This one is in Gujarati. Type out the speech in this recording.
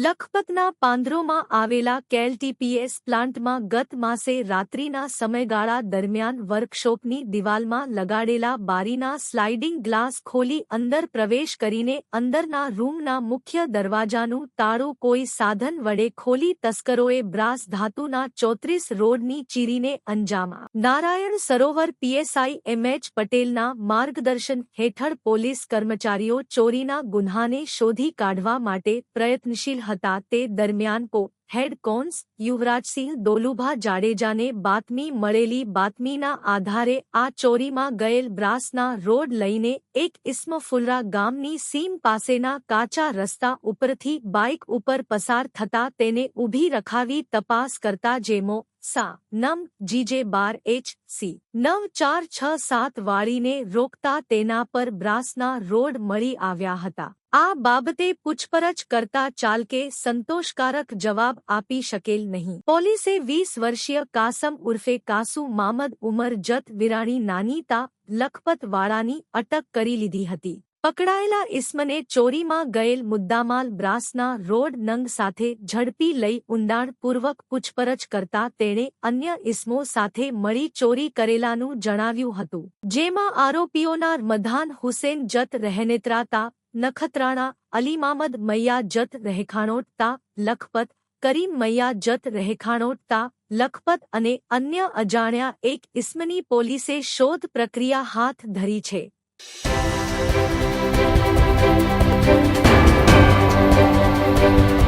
લખપતના પાંદરોમાં આવેલા કેએલટીપીએસ પ્લાન્ટમાં ગત માસે રાત્રિના સમયગાળા દરમિયાન વર્કશોપની દિવાલમાં લગાડેલા બારીના સ્લાઇડિંગ ગ્લાસ ખોલી અંદર પ્રવેશ કરીને અંદરના રૂમના મુખ્ય દરવાજાનું તાળું કોઈ સાધન વડે ખોલી તસ્કરોએ બ્રાસ ધાતુના ચોત્રીસ રોડની ચીરીને અંજામા. નારાયણ સરોવર પીએસઆઈ એમએચ પટેલના માર્ગદર્શન હેઠળ પોલીસ કર્મચારીઓ ચોરીના ગુન્હાને શોધી કાઢવા માટે પ્રયત્નશીલ હતા તે દરમિયાન કો, હેડ કોન્સ, યુવરાજસિંહ દોલુભા જાડેજાને બાતમી મળેલી બાતમીના આધારે આ ચોરીમાં ગયેલ બ્રાસના રોડ લઈને એક ઇસ્મફુલરા ગામની સીમ પાસેના કાચા રસ્તા ઉપરથી બાઇક ઉપર પસાર થતા તેને ઊભી રખાવી તપાસ કરતા જેમો સા નમ જીજે બાર એચ સી નવ ચાર છ સાત વાળીને રોકતા તેના પર બ્રાસના રોડ મળી આવ્યા હતા આ બાબતે પૂછપરછ કરતા ચાલકે સંતોષકારક જવાબ આપી શકેલ નહીં પોલીસે વીસ વર્ષીય કાસમ ઉર્ફે કાસુ મામદ ઉમર જત વિરાણી નાનીતા લખપત વાળાની અટક કરી લીધી હતી પકડાયેલા ઇસ્મને ચોરીમાં ગયેલ મુદ્દામાલ બ્રાસના રોડ નંગ સાથે ઝડપી લઈ ઊંડાણપૂર્વક પૂછપરછ કરતા તેણે અન્ય ઇસ્મો સાથે મળી ચોરી કરેલાનું જણાવ્યું હતું, જેમાં આરોપીઓના મધાન હુસેન જત રહેનેત્રાતા, નખત્રાણા, અલીમામદ મૈયા જત રહેખાણોટતા, લખપત, કરીમ મૈયા જત રહેખાણોટતા, લખપત અને અન્ય અજાણ્યા એક ઇસ્મની પોલીસે શોધ પ્રક્રિયા હાથ ધરી છે. Thank you.